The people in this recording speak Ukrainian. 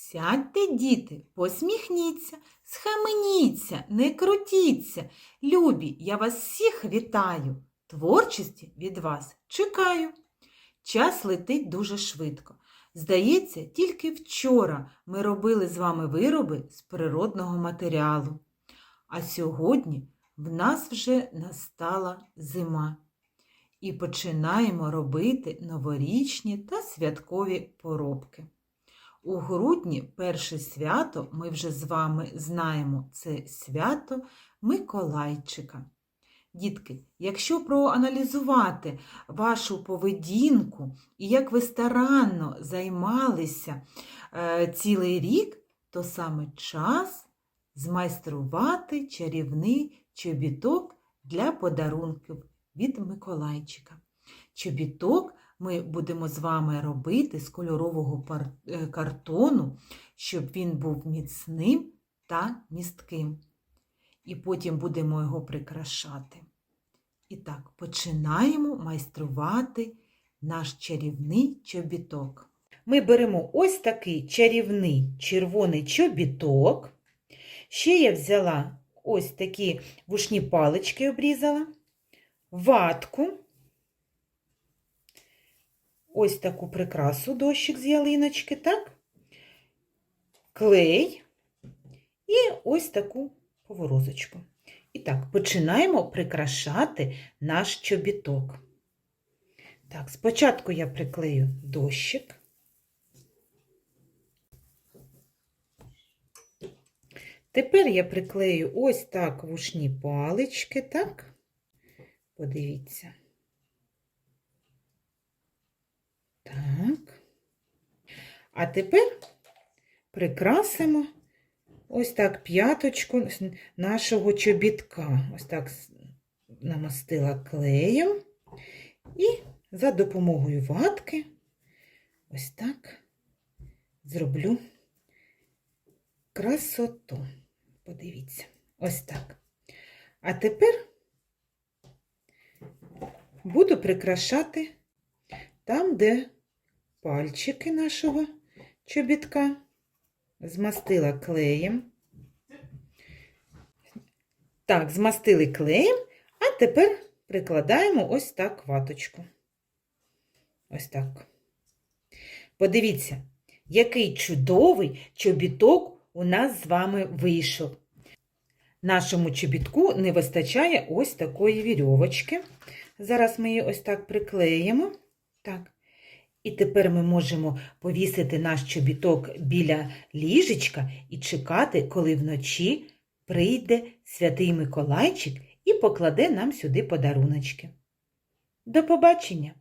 Сядьте, діти, посміхніться, схаменіться, не крутіться. Любі, я вас всіх вітаю. Творчості від вас чекаю. Час летить дуже швидко. Здається, тільки вчора ми робили з вами вироби з природного матеріалу. А сьогодні в нас вже настала зима. І починаємо робити новорічні та святкові поробки. У грудні перше свято ми вже з вами знаємо це свято Миколайчика. Дітки, якщо проаналізувати вашу поведінку і як ви старанно займалися е, цілий рік, то саме час змайструвати чарівний чобіток для подарунків від Миколайчика. Чобіток ми будемо з вами робити з кольорового е, картону, щоб він був міцним та містким. І потім будемо його прикрашати. І так, починаємо майструвати наш чарівний чобіток. Ми беремо ось такий чарівний червоний чобіток. Ще я взяла ось такі вушні палички обрізала, ватку, ось таку прикрасу дощик з ялиночки, так? Клей і ось таку поворозочку. І так, починаємо прикрашати наш чобіток. Так, спочатку я приклею дощик. Тепер я приклею ось так вушні палички, так? Подивіться. Так. А тепер прикрасимо ось так п'яточку нашого чобітка. Ось так намастила клеєм. І за допомогою ватки ось так зроблю красоту. Подивіться, ось так. А тепер буду прикрашати там, де пальчики нашого чобітка. Змастила клеєм. Так, змастили клеєм, а тепер прикладаємо ось так ваточку. Ось так. Подивіться, який чудовий чобіток у нас з вами вийшов. Нашому чобітку не вистачає ось такої вірьовочки. Зараз ми її ось так приклеїмо. Так. І тепер ми можемо повісити наш чобіток біля ліжечка і чекати, коли вночі прийде святий Миколайчик і покладе нам сюди подаруночки. До побачення!